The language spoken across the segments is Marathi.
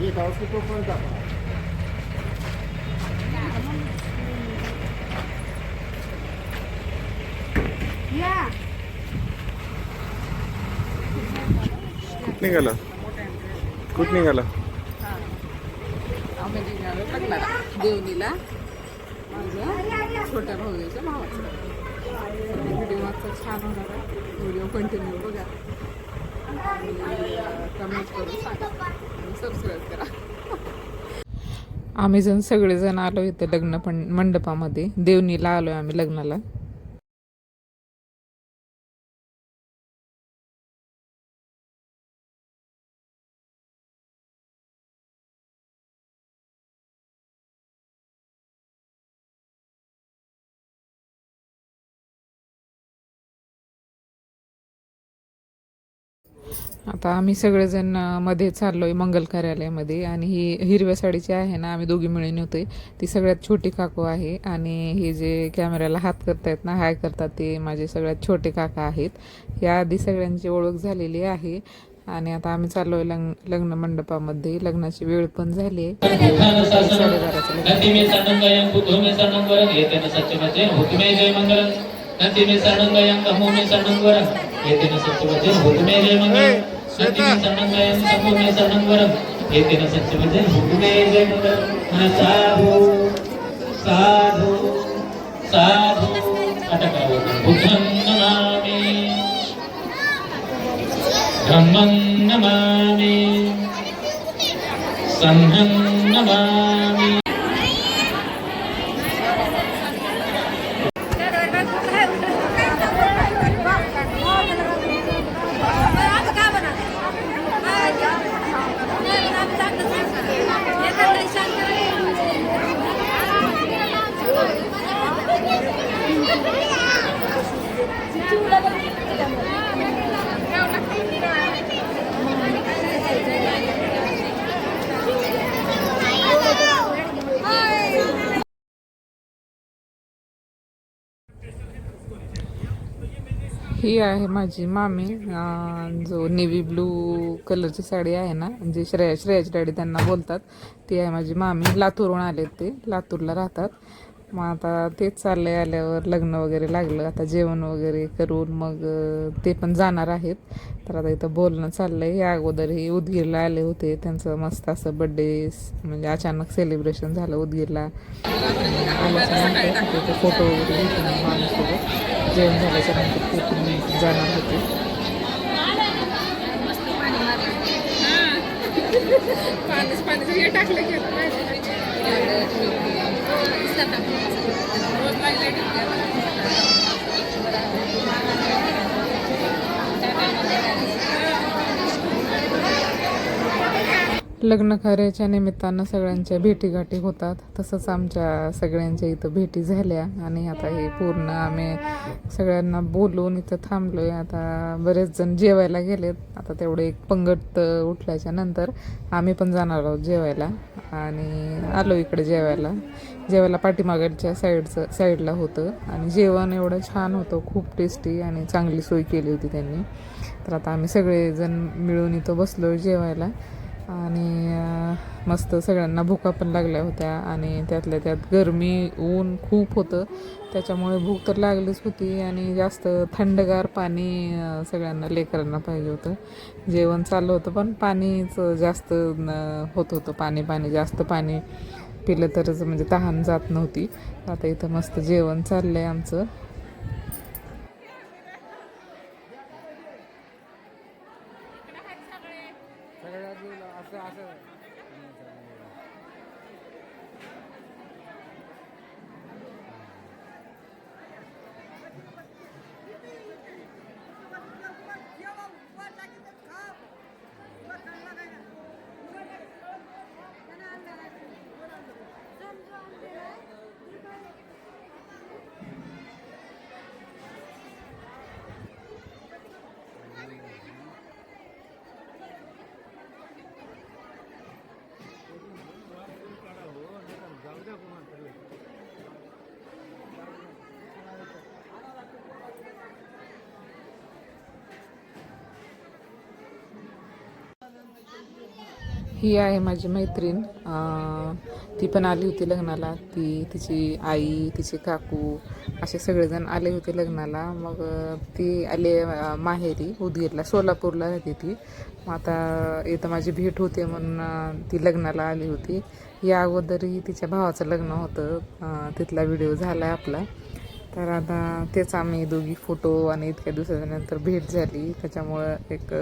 ये हॉस्पिटल पण टाका या। कुठ निघाला. कुठ निघाला? आम्ही निघालो लग्नाला देवणीला माझ्या छोट्या भाऊच्या भावाचा व्हिडिओ आजचा छान होणार आहे. व्हिडिओ कंटिन्यू बघा. कमेंट करून सांगा. सबस्क्राईब करा. आम्ही जण सगळेजण आलो इथं लग्न पण मंडपामध्ये. देवणीला आलो आम्ही लग्नाला. आता आम्ही सगळेजणमध्ये चाललो आहे मंगल कार्यालयामध्ये आणि ही हिरव्या साडीची आहे ना आम्ही दोघी मिळून होते ती सगळ्यात छोटी काकू आहे आणि हे जे कॅमेऱ्याला हात करतायत ना हाय करतात ते माझे सगळ्यात छोटे काका आहेत. या आधी सगळ्यांची ओळख झालेली आहे आणि आता आम्ही चाललो आहे लग्न लग्न मंडपामध्ये. लग्नाची वेळ पण झाली आहे एतेन सत्यवचेन हुक्मे जय मंगलम् नंदी में सनंगयं गमो में सनंगवरं एतेन सत्यवचेन हुक्मे जय मंगलम् नंदी ही आहे माझी मामी. जो नेव्ही ब्लू कलरची साडी आहे ना जे श्रेया श्रेयाची डॅडी त्यांना बोलतात ती आहे माझी मामी. लातूरहून आले ते लातूरला राहतात. मग आता तेच चाललंय आल्यावर लग्न वगैरे लागलं आता जेवण वगैरे करून मग ते पण जाणार आहेत. तर आता इथं बोलणं चाललं आहे या अगोदर हे उदगीरला आले होते. त्यांचं मस्त असं बड्डे म्हणजे अचानक सेलिब्रेशन झालं उदगीरला. फोटो वगैरे जेवण झाल्याच्यानंतर पण जाणार होते. लग्न कार्याच्या निमित्तानं सगळ्यांच्या भेटीगाठी होतात. तसंच आमच्या सगळ्यांच्या इथं भेटी झाल्या आणि आता हे पूर्ण आम्ही सगळ्यांना बोलून इथं थांबलो आहे आता बरेच जण जेवायला गेलेत. आता तेवढे एक पंगत उठल्याच्या नंतर आम्ही पण जाणार आहोत जेवायला आणि आलो इकडे जेवायला. जेवायला पाठीमागच्या साईडचं साईडला होतं आणि जेवण एवढं छान होतं. खूप टेस्टी आणि चांगली सोय केली होती त्यांनी. तर आता आम्ही सगळेजण मिळून इथं बसलो जेवायला. आणि मस्त सगळ्यांना भुका पण लागल्या होत्या आणि त्यातल्या त्यात गरमी ऊन खूप होतं. त्याच्यामुळे भूक तर लागलीच होती आणि जास्त थंडगार पाणी सगळ्यांना लेकरांना पाहिजे होतं. जेवण चाललं होतं पण पाणीच जास्त न- होत होतं. पाणी पाणी जास्त पाणी पिलं तरच म्हणजे तहान जात नव्हती. आता इथं मस्त जेवण चाललं आहे आमचं. ही आहे माझी मैत्रीण. ती पण आली होती लग्नाला. ती तिची आई तिचे काकू असे सगळेजण आले होते लग्नाला. मग ती आले माहेरी उदगीरला सोलापूरला राहते ती. मग आता इथं माझी भेट होते म्हणून ती लग्नाला आली होती. या अगोदरही तिच्या भावाचं लग्न होतं. तिथला व्हिडिओ झाला आहे आपला. तर आता तेच आम्ही दोघी फोटो आणि इतक्या दिवसाच्यानंतर भेट झाली. त्याच्यामुळं एक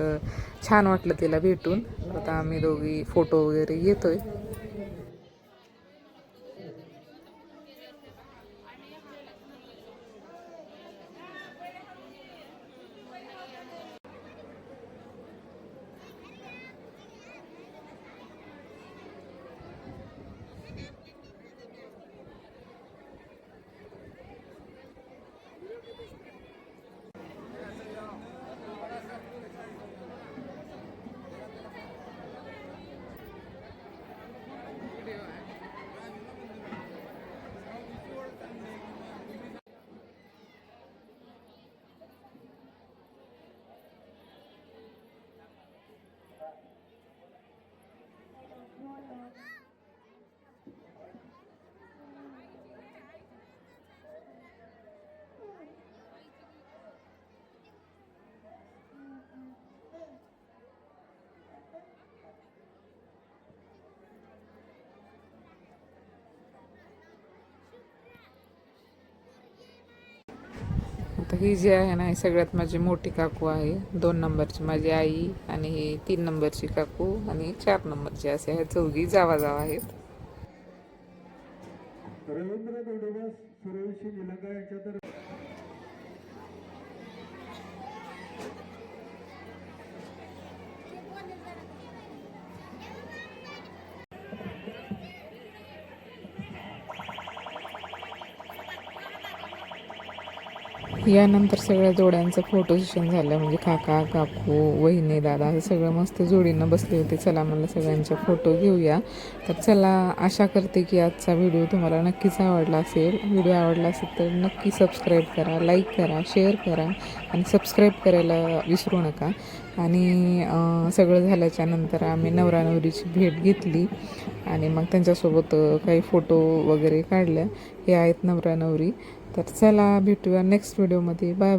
छान वाटलं तिला भेटून. आता आम्ही दोघी फोटो वगैरे घेतोय आता ही जी आहे ना ही सगळ्यात माझी मोठी काकू आहे. दोन नंबरची माझी आई आणि ही तीन नंबरची काकू आणि चार नंबरची असे आहेत चौघी जावा जावा आहेत. रवींद्र यांच्या यानंतर सगळ्या जोड्यांचं फोटो सेशन झालं. म्हणजे काका काकू वहिनी दादा हे सगळं मस्त जोडीनं बसले होते. चला मला सगळ्यांचे फोटो घेऊया. तर चला आशा करते की आजचा व्हिडिओ तुम्हाला नक्कीच आवडला असेल. व्हिडिओ आवडला असेल तर नक्की सबस्क्राईब करा लाईक करा शेअर करा आणि सबस्क्राईब करायला विसरू नका. आणि सगळं झाल्याच्यानंतर आम्ही नवरा नवरीची भेट घेतली. आणि मग त्यांच्यासोबत काही फोटो वगैरे काढल्या. हे आहेत नवरा नवरी तर चला भेटूया नेक्स्ट व्हिडिओमध्ये बाय बाय